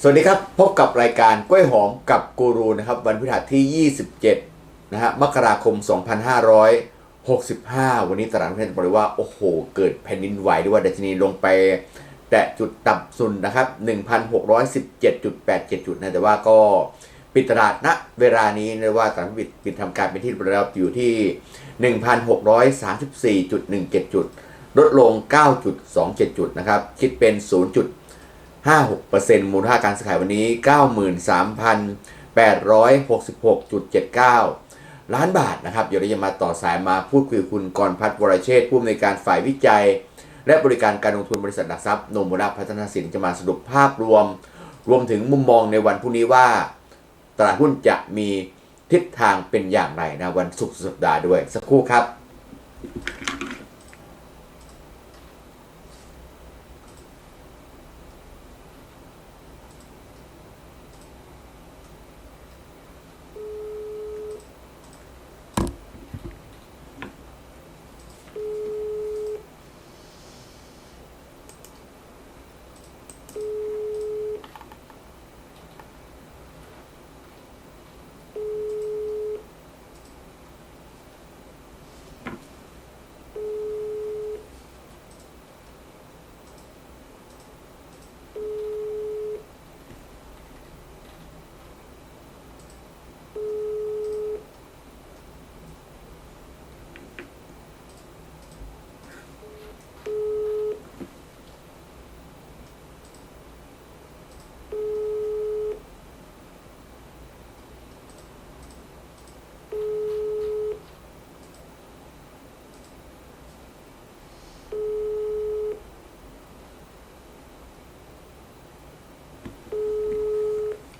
สวัสดีครับ พบกับรายการกล้วยหอมกับกูรูนะครับ วันพฤหัสที่ 27 นะฮะมกราคม 2565 วันนี้ตลาดหุ้นไทยบอกเลยว่า โอ้โห เกิดแผ่นดินไหวด้วยว่าดัชนีลงไป แตะจุดต่ำสุดนะครับ 1,617.87 จุดนะ แต่ว่าก็ปิดตลาดณเวลานี้เรียว่าตลาดปิดปิดทำการเป็นที่เรียบร้อยอยู่ที่ 1,634.17 จุด ลดลง 9.27 จุดนะครับ คิดเป็น 0. 56%มูลค่าการซื้อขายวันนี้ 93,866.79 ล้านบาทนะครับเดี๋ยวเราจะมาต่อสายมาพูดคุยกับคุณกรพัฒน์วรเชษผู้อำนวยการฝ่ายวิจัย และบริการการลงทุนบริษัทหลักทรัพย์โนมุระพัฒนาสินจะมาสรุปภาพรวม รวมถึงมุมมองในวันพรุ่งนี้ว่า ตลาดหุ้นจะมีทิศทางเป็นอย่างไรนะวันศุกร์สุดสัปดาห์ด้วยสักครู่ครับ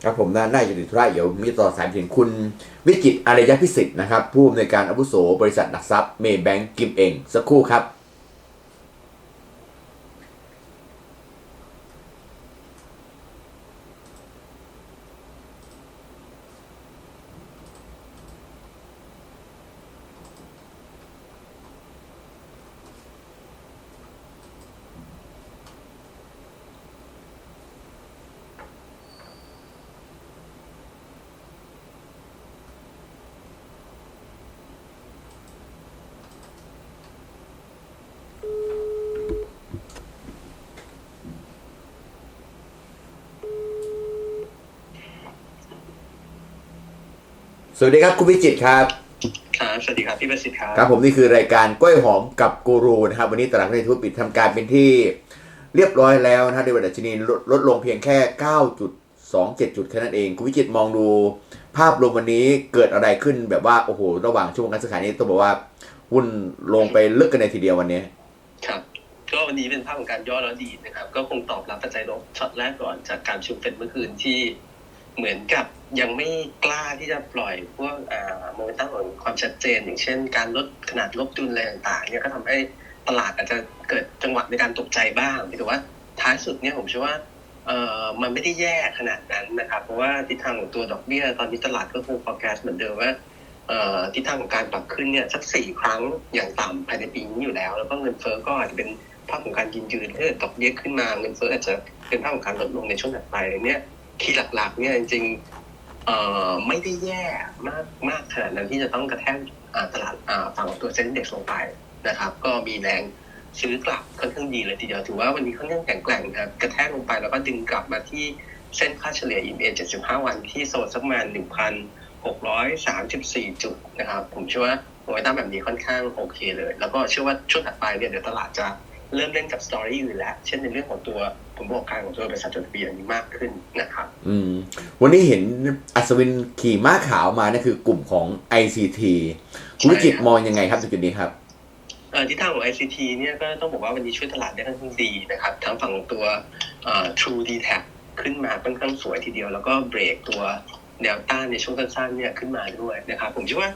ครับผมน่าน่าจะติดธุระเดี๋ยวมีต่อสายไปถึงคุณ วิจิตอารยพิสิทธิ์นะครับ ผู้อำนวยการอาวุโสบริษัทหลักทรัพย์เมย์แบงก์กิมเอง สักครู่ครับ สวัสดีครับคุณวิจิตรครับครับสวัสดีครับพี่ประสิทธิ์ครับครับผมนี่คือรายการกล้วยหอมกับกูรูนะครับ วันนี้ตลาดหุ้นไทยทุนปิดทำการเป็นที่เรียบร้อยแล้วนะฮะโดยวันดัชนีลดลดลงเพียงแค่ 9.27 จุดแค่นั้นเอง คุณวิจิตรมองดูภาพรวมวันนี้เกิดอะไรขึ้นแบบว่าโอ้โหระหว่างช่วงการซื้อขายนี้ต้องบอกว่าหุ้นลงไปลึกกันในทีเดียววันนี้ ครับก็วันนี้เป็นภาพของการย่อแล้วดีนะครับ ก็คงตอบรับปัจจัยลบช็อตแรกก่อนจากการประชุมเฟดเมื่อคืนที่เหมือนกับ ยังไม่กล้าที่จะปล่อยพวกโมเมนตัมของความชัดเจน อย่างเช่น การลดขนาดลบดุลอะไรต่างๆเนี่ยก็ทำให้ตลาดอาจจะเกิดจังหวะในการตกใจบ้างแต่ว่าท้ายสุดเนี่ยผมเชื่อว่าเอ่อมันไม่ได้แย่ขนาดนั้นนะครับ เพราะว่าทิศทางของตัวดอกเบี้ย ตอนนี้ตลาดก็คง forecast เหมือนเดิมว่าเอ่อทิศทางของการปรับขึ้นเนี่ยสักสี่ครั้งอย่างต่ำภายในปีนี้อยู่แล้ว แล้วก็เงินเฟ้อก็อาจจะเป็นภาพของการยืนยืนถ้าเกิดอกเบี้ยขึ้นมาเงินเฟ้ออาจจะเป็นภาพของการลดลงในช่วงถัดไปเนี่ยคีย์หลักๆเนี่ยจริง เอ่อไม่ได้แย่มากมากขนาดนั้นที่จะต้องกระแทกตลาดฝั่งตัวเซ็นเด็กลงไปนะครับ ก็มีแรงซื้อกลับค่อนข้างดีเลยทีเดียวถือว่าวันนี้ค่อนข้างแข็งแกร่งนะครับกระแทกลงไปแล้วก็ดึงกลับมาที่เส้นค่าเฉลี่ย EMA 75 วันที่โซนสักประมาณ1,000 634 จุดนะครับ ผมเชื่อว่าโมเมนตัมแบบนี้ค่อนข้างโอเคเลย แล้วก็เชื่อว่าช่วงถัดไปเนี่ยเดี๋ยวตลาดจะเริ่มเล่นกับสตอรี่อื่นแล้ว เช่นในเรื่องของตัว ผลประกอบการของตัวบริษัทจดทะเบียนนี้มากขึ้นนะครับ อืม วันนี้เห็นอัศวินขี่ม้าขาวมานั่นคือกลุ่มของ ICT คุณวิจิตรมองยังไงครับในจุดนี้ครับเอ่อทิศทางของ ICT เนี่ยก็ต้องบอกว่าวันนี้ช่วยตลาดได้ค่อนข้างดีนะครับ ทั้งฝั่งของตัวเอ่อ True d t a c ขึ้นมาค่อนข้างสวยทีเดียว แล้วก็เบรกตัวแนวต้านในช่วงสั้นๆเนี่ยขึ้นมาด้วยนะครับ ผมเชื่อว่า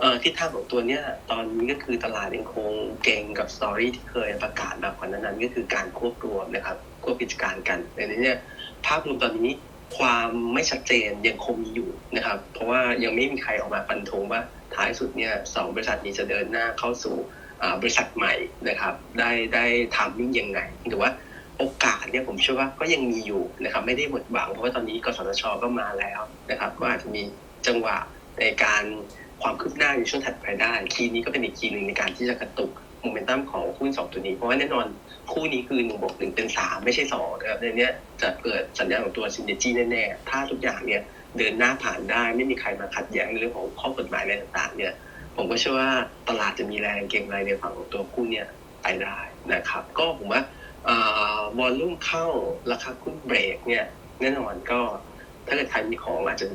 เอ่อทิศทางของตัวเนี้ยตอนนี้ก็คือตลาดยังคงเก่งกับสตอรี่ที่เคยประกาศมาก่อนหนานั้นก็คือการควบรวมนะครับ ควบกิจการกันในนี้เนี่ยภาพรวมตอนนี้ความไม่ชัดเจนยังคงมีอยู่นะครับ เพราะว่ายังไม่มีใครออกมาฟันธงว่าท้ายสุดเนี่ยสองบริษัทนี้จะเดินหน้าเข้าสู่บริษัทใหม่นะครับ ได้ได้ทามมิ่งยังไงหรือว่าโอกาสเนี่ยผมเชื่อว่าก็ยังมีอยู่นะครับ ไม่ได้หมดหวังเพราะว่าตอนนี้กสทชก็มาแล้วนะครับ ก็อาจจะมีจังหวะในการความคืบหน้าในช่วงถัดไปได้คีย์นี้ก็เป็นอีกคีย์หนึ่งในการที่จะกระตุก โมเมนตัมของหุ้นสองตัวนี้ เพราะว่าแน่นอนคู่นี้คือหนึ่งบวกหนึ่งเป็นสามไม่ใช่สองนะครับในนี้จะเกิดสัญญาณของตัวซินเนจีแน่ๆ ถ้าทุกอย่างเนี่ยเดินหน้าผ่านได้ไม่มีใครมาขัดแย้งเรื่องของข้อกฎหมายอะไรต่างๆ เนี่ยผมก็เชื่อว่าตลาดจะมีแรงเก็งไรในฝั่งของตัวหุ้นเนี่ยไปได้นะครับ ก็ผมว่าวอลลุ่มเข้าราคาหุ้นเบรกเนี่ยแน่นอนก็ ถ้าเกิดใครมีของอาจจะ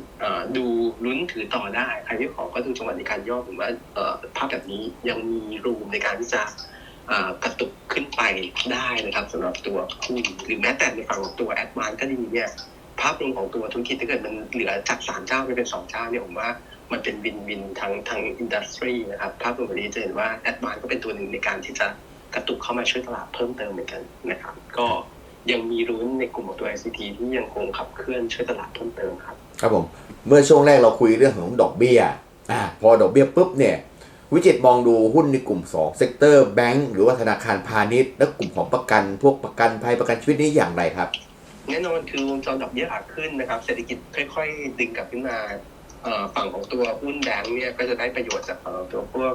ดูลุ้นถือต่อได้ ใครไม่ของก็ดูจังหวะในการย่อผมว่าภาพแบบนี้ยังมีรูมในการที่จะกระตุกขึ้นไปได้นะครับสำหรับตัวหุ้นหรือแม้แต่ในฝั่งของตัวแอดวานก็ดีเนี่ยภาพรวมของตัวธุรกิจถ้าเกิดมันเหลือจากสามเจ้าไปเป็นสองเจ้าเนี่ยผมว่ามันเป็นวินวินทั้งทั้งอินดัสทรีนะครับภาพรวมแบบนี้จะเห็นว่าแอดวานก็เป็นตัวหนึ่งในการที่จะกระตุกเข้ามาช่วยตลาดเพิ่มเติมเหมือนกันนะครับ ก็ ยังมีรุ้นในกลุ่มของตัว ICT ที่ยังคงขับเคลื่อนช่วยตลาดเพิ่มเติมครับครับผม เมื่อช่วงแรกเราคุยเรื่องของดอกเบี้ยอ่าพอดอกเบี้ยปุ๊บเนี่ย วิจิตรมองดูหุ้นในกลุ่ม2เซกเตอร์แบงก์หรือว่าธนาคารพาณิชย์ และกลุ่มของประกันพวกประกันภัยประกันชีวิตนี้อย่างไรครับแน่นอนคือวงจรดอกเบี้ยขาขึ้นนะครับ เศรษฐกิจค่อย ๆ ดึงกลับขึ้นมาเอ่อฝั่งของตัวหุ้นแบงก์เนี่ยก็จะได้ประโยชน์จากเอ่อตัวพวก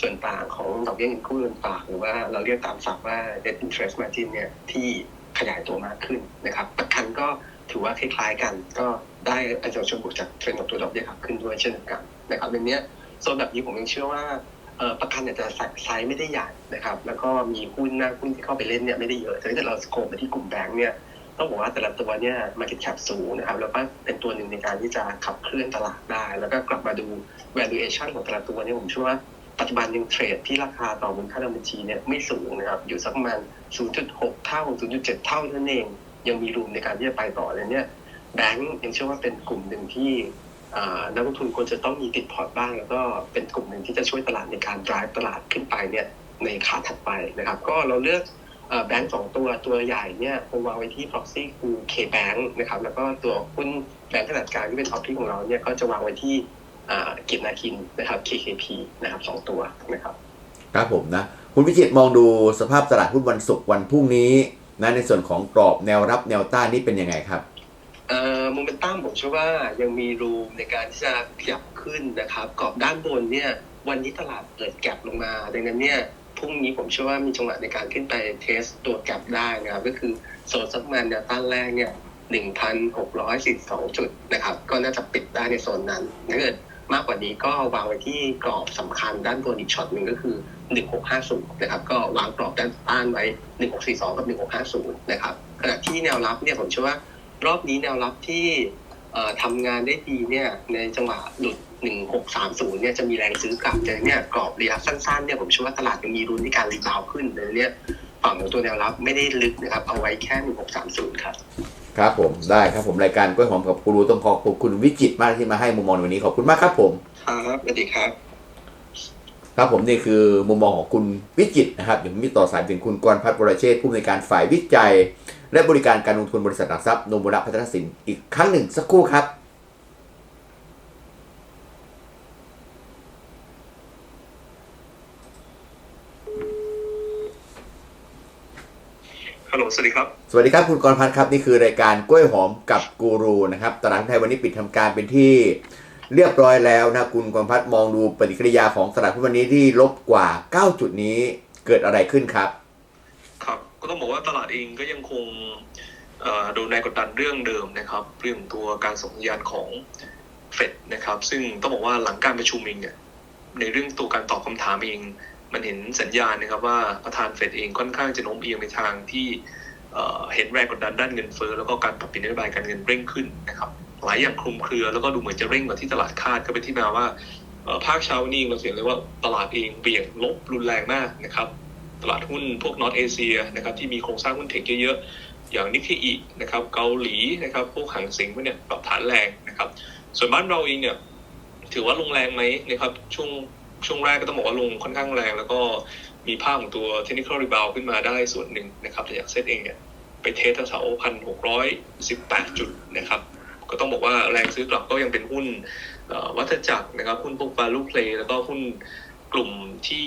ส่วนต่างของดอกเบี้ยเงินกู้เงินฝากหรือว่าเราเรียกตามศัพท์ว่า net interest margin เนี่ยที่ ขยายตัวมากขึ้นนะครับประกันก็ถือว่าคล้ายๆกัน ก็ได้อาจจะชนบวกจากเทรนด์ของตัวดอกเบี้ยขาขึ้นด้วยเช่นเดียวกันนะครับในเนี้ยโซนแบบนี้ผมยังเชื่อว่าประกันเนี่ยจะไซส์ไม่ได้ใหญ่นะครับ แล้วก็มีหุ้นหน้าหุ้นที่เข้าไปเล่นเนี่ยไม่ได้เยอะแต่ถ้าเราสโคปไปที่กลุ่มแบงก์เนี่ยต้องบอกว่าแต่ละตัวเนี่ย market cap สูงนะครับแล้วก็เป็นตัวหนึ่งในการที่จะขับเคลื่อนตลาดได้ แล้วก็กลับมาดู valuation ของแต่ละตัวเนี่ยผมเชื่อว่า ปัจจุบันยังเทรดที่ราคาต่อมูลค่าทางบัญชีเนี่ยไม่สูงนะครับ อยู่สักประมาณ 0.6 เท่า 0.7 เท่าท่านั้นเอง ยังมีรูมในการที่จะไปต่อเลยเนี่ยแบงก์ยังเชื่อว่าเป็นกลุ่มหนึ่งที่นักลงทุนควรจะต้องมีติดพอร์ตบ้าง แล้วก็เป็นกลุ่มหนึ่งที่จะช่วยตลาดในการ drive ตลาดขึ้นไปเนี่ยในขาถัดไปนะครับ ก็เราเลือกแบงก์สองตัวตัวใหญ่เนี่ยคงวางไว้ที่ proxy คือ K-Bank นะครับแล้วก็ตัวหุ้นแบงก์ขนาดกลางที่เป็น proxy ของเราเนี่ยก็จะวางไว้ที่ กิจนาคินนะครับ KKP นะครับสองตัวนะครับครับผมนะ คุณวิจิตรมองดูสภาพตลาดหุ้นวันศุกร์วันพรุ่งนี้นะในส่วนของกรอบแนวรับแนวต้านนี่เป็นยังไงครับเอ่อโมเมนตัมผมเชื่อว่ายังมีรูมในการที่จะขยับขึ้นนะครับกรอบด้านบนเนี่ยวันนี้ตลาดเปิดแก็บลงมา ดังนั้นเนี่ยพรุ่งนี้ผมเชื่อว่ามีจังหวะในการขึ้นไปเทสตัวแก็บได้นะครับก็คือโซนสักประมาณแนวต้านแรกเนี่ย1,642จุดนะครับ ก็น่าจะปิดได้ในโซนนั้นถ้าเกิด มากกว่านี้ก็วางไว้ที่กรอบสำคัญด้านบนอีกช็อตหนึ่งก็คือ 1650 นะครับ ก็วางกรอบด้านต้านไว้ 1642 กับ 1650 นะครับขณะที่แนวรับเนี่ยผมเชื่อว่ารอบนี้แนวรับที่เอ่อทำงานได้ดีเนี่ยในจังหวะหลุด 1630 เนี่ยจะมีแรงซื้อกลับแต่เนี่ยกรอบระยะสั้นๆเนี่ยผมเชื่อว่าตลาดยังมีรุนในการรีบาวขึ้นเลยเนี่ยฝั่งของตัวแนวรับไม่ได้ลึกนะครับเอาไว้แค่ 1630 ครับ ครับผมได้ครับผมรายการกล้วยหอมกับกูรูต้องขอขอบคุณวิจิตรมากที่มาให้มุมมองในวันนี้ขอบคุณมากครับผมครับสวัสดีครับ ครับผมนี่คือมุมมองของคุณวิจิตรนะครับเดี๋ยวผมมีต่อสายถึงคุณกรพัฒน์วรเชษฐ์ผู้อำนวยการฝ่ายวิจัย และบริการการลงทุนบริษัทหลักทรัพย์โนมุระพัฒนสินอีกครั้งหนึ่งสักครู่ครับ ฮัลโหล สวัสดีครับ สวัสดีครับคุณกรพัฒน์ครับ นี่คือรายการกล้วยหอมกับกูรูนะครับตลาดหุ้นไทยวันนี้ปิดทำการเป็นที่เรียบร้อยแล้วนะคุณกรพัฒน์มองดูปฏิกิริยาของตลาดหุ้นวันนี้ที่ลบกว่า 9 จุดนี้เกิดอะไรขึ้นครับ ครับก็ต้องบอกว่าตลาดเองก็ยังคงเอ่อโดนแรงกดดันเรื่องเดิมนะครับ เรื่องตัวการส่งสัญญาณของเฟดนะครับ ซึ่งต้องบอกว่าหลังการประชุมเองเนี่ยในเรื่องตัวการตอบคำถามเอง มันเห็นสัญญาณนะครับว่าประธานเฟดเองค่อนข้างจะโน้มเอียงในทางที่เห็นแรงกดดันด้านเงินเฟ้อแล้วก็การปรับเปลี่ยนนโยบายการเงินเร่งขึ้นนะครับหลายอย่างคลุมเครือแล้วก็ดูเหมือนจะเร่งกว่าที่ตลาดคาดก็เป็นที่มาว่าภาคเช้านี้เราเห็นเลยว่าตลาดเองเบี่ยงลบรุนแรงมากนะครับตลาดหุ้นพวกนอตเอเชียนะครับที่มีโครงสร้างหุ้นเทคเยอะๆอย่างนิกเกอินะครับเกาหลีนะครับพวกหางสิงพวกเนี้ยปรับฐานแรงนะครับส่วนบ้านเราเองเนี่ยถือว่าลงแรงไหมนะครับช่วง ช่วงแรกก็ต้องบอกว่าลงค่อนข้างแรง แล้วก็มีภาพของตัว technical rebound ขึ้นมาได้ส่วนหนึ่งนะครับแต่อย่างเซตเองเนี่ยไปเทสแถวพันหกร้อยสิบแปดจุดนะครับ ก็ต้องบอกว่าแรงซื้อกลับก็ยังเป็นหุ้นวัฏจักรนะครับ หุ้นพวก value play แล้วก็หุ้นกลุ่มที่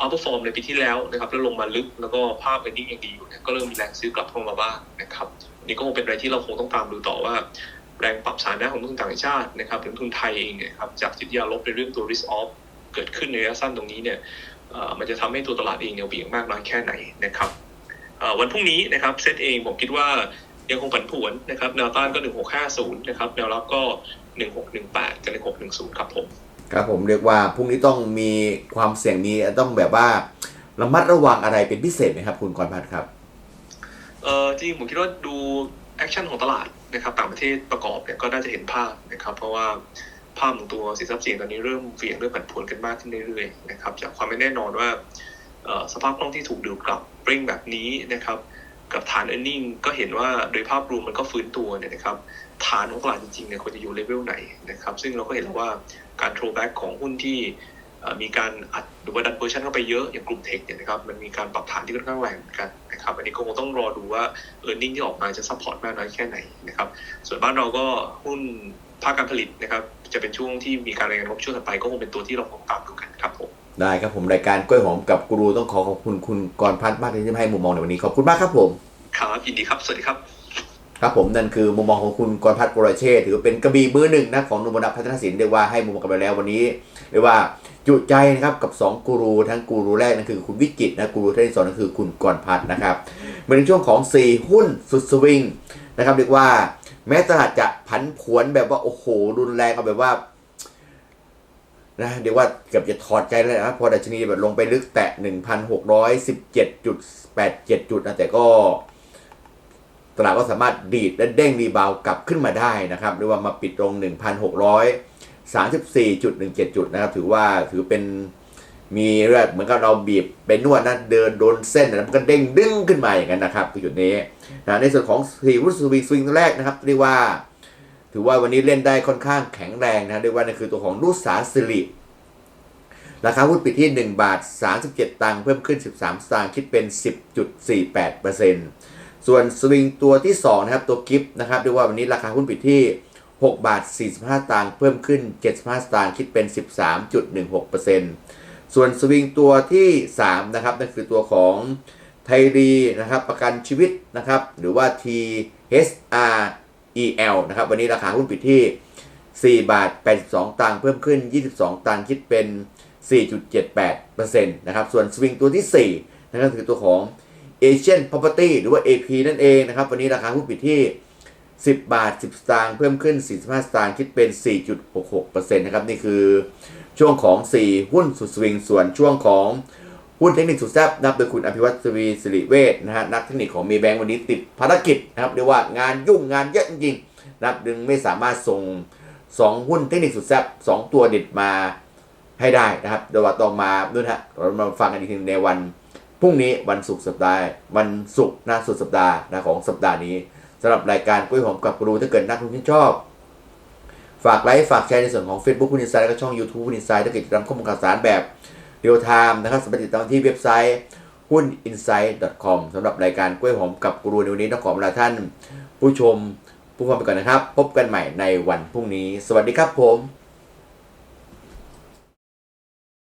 อัพเปอร์ฟอร์มในปีที่แล้วนะครับแล้วลงมาลึกแล้วก็ภาพเป็นนิ่งยังดีอยู่ก็เริ่มมีแรงซื้อกลับเข้ามาบ้างนะครับนี่ก็คงเป็นอะไรที่เราคงต้องตามดูต่อว่า แรงปรับฐานะของนักลงทุนต่างชาตินะครับหรือนักลงทุนไทยเองเนี่ยครับจากจิตวิทยาลบในเรื่องตัว risk off เกิดขึ้นในระยะสั้นตรงนี้เนี่ยเอ่อมันจะทำให้ตัวตลาดเองเนี่ยเบี่ยงมากน้อยแค่ไหนนะครับเอ่อวันพรุ่งนี้นะครับเซตเองผมคิดว่ายังคงผันผวนนะครับแนวต้านก็ 1650 นะครับแนวรับก็ 1618 กับ 1610 ครับผม ครับผมเรียกว่าพรุ่งนี้ต้องมีความเสี่ยงมีต้องแบบว่าระมัดระวังอะไรเป็นพิเศษไหมครับ คุณกรพัฒน์ครับ เออจริงผมคิดว่าดูแอคชั่นของตลาด นะครับต่างประเทศประกอบเนี่ยก็น่าจะเห็นภาพนะครับ เพราะว่าภาพของตัวสินทรัพย์เสี่ยงตอนนี้เริ่มเสี่ยงเริ่มผันผวนกันมากขึ้นเรื่อยๆนะครับจากความไม่แน่นอนว่าสภาพคล่องที่ถูกดูดกลับเร่งแบบนี้นะครับกับฐาน e a r n i n g ก็เห็นว่าโดยภาพรวมมันก็ฟื้นตัวเนี่ยนะครับฐานของตลาดจริงๆเนี่ยควรจะอยู่เลเวลไหนนะครับซึ่งเราก็เห็นแล้วว่าการ throwback ของหุ้นที่ มีการอัดหรือว่าดันเวอร์ชันเข้าไปเยอะอย่างกลุ่มเทคเนี่ยนะครับมันมีการปรับฐานที่ค่อนข้างแรงเหมือนกันนะครับอันนี้ก็คงต้องรอดูว่า e a r n i n g ที่ออกมาจะซัพพอร์ตมากน้อยแค่ไหนนะครับส่วนบ้านเราก็หุ้นภาคการผลิตนะครับจะเป็นช่วงที่มีการรายงานงบช่วงถัดไปก็คงเป็นตัวที่เราคงตามดูกันครับผมได้ครับผมรายการกล้วยหอมกับกูรูต้องขอขอบคุณคุณกรพัฒน์มากที่ให้มุมมองในวันนี้ขอบคุณมากครับผมครับยินดีครับสวัสดีครับครับผมนั่นคือมุมมองของคุณกรพัฒน์ปุรเชษฐ์ถือเป็นกระบี่มือหนึ่งนะของนุมนับพัฒนศิลป์เรียกว่าให้มุมมองกันไปแล้ววันนี้เรียกว่า จุใจนะครับกับ 2 กูรูทั้งกูรูแรกนั่นคือคุณวิกิตนะกูรูท่านที่สองนั่นคือคุณกอนพัฒนะครับมาถึช่วงของ 4 หุ้นสุดสวิงนะครับเรียกว่าแม้ตลาดจะผันผวนแบบว่าโอ้โหรุนแรงเอาแบบว่านะเดี๋ยวว่าเกือบจะถอดใจแล้วนะพอดัชนีแบบลงไปลึกแตะ 1,617.87 จุดนะแต่ก็ตลาดก็สามารถดีดและเด้งรีบาวกลับขึ้นมาได้นะครับหรือว่ามาปิดลง 1,600 34.17 จุดนะครับ ถือว่าถือเป็นมีเหมือนกับเราบีบไปนวดนะเดินโดนเส้นนะมันก็เด้งดึงขึ้นมาอย่างนั้นนะครับจุดนี้นะในส่วนของสี่รุ่นสวิงสวิงแรกนะครับเรียกว่า ถือว่าวันนี้เล่นได้ค่อนข้างแข็งแรงนะเรียกว่านี่คือตัวของนุสาสิริราคาหุ้นปิดที่ 1 บาท 37 ตังค์เพิ่มขึ้น 13 สตางค์คิดเป็น 10.48%ส่วนสวิงตัวที่ 2 นะครับ ตัวกิฟต์นะครับเรียกว่าวันนี้ราคาหุ้นปิดที่ 6 บาท 45 ตังค์เพิ่มขึ้น 75 สตางค์คิดเป็น 13.16%ส่วนสวิงตัวที่ 3 นะครับ นั่นคือตัวของไทยรีนะครับ ประกันชีวิตนะครับ หรือว่า THREL นะครับ วันนี้ราคาหุ้นปิดที่ 4 บาท 82 ตังค์เพิ่มขึ้น 22 ตังค์คิดเป็น 4.78%นะครับ ส่วนสวิงตัวที่ 4นะครับคือตัวของ Asian Property หรือว่า AP นั่นเองนะครับ วันนี้ราคาหุ้นปิดที่ 10 บาท 10 สตางค์เพิ่มขึ้น 45 สตางค์คิดเป็น 4.66%นะครับนี่คือช่วงของ 4 หุ้นสุดสวิงส่วนช่วงของหุ้นเทคนิคสุดแซ่บนับโดยคุณอภิวัตรวีสิริเวชนะฮะนักเทคนิคของมีแบงค์วันนี้ติดภารกิจนะครับเรียกว่างานยุ่งงานเยอะจริงๆนะครับดึงไม่สามารถส่ง 2 หุ้นเทคนิคสุดแซ่บ2ตัวเด็ดมาให้ได้นะครับเดี๋ยวว่าต้องมาด้วยนะฮะเรามาฟังกันอีกทีในวันพรุ่งนี้วันศุกร์สัปดาห์วันศุกร์หน้าสุดสัปดาห์นะของสัปดาห์นี้ สำหรับรายการกล้วยหอมกับครูถ้าเกิดนักลงทุนชอบ ฝากไลค์ฝากแชร์ในส่วนของ Facebook คุณอินไซด์และก็ช่อง YouTube คุณอินไซด์ถ้าเกิดติดตามข้อมูลข่าวสารแบบเรียลไทม์นะครับสามารถติดตามที่เว็บไซต์หุ้น insight.com สำหรับรายการกล้วยหอมกับกรูในวันนี้ต้องขอเวลาท่าน ผู้ชมผู้ฟังไปก่อนนะครับ พบกันใหม่ในวันพรุ่งนี้ สวัสดีครับผม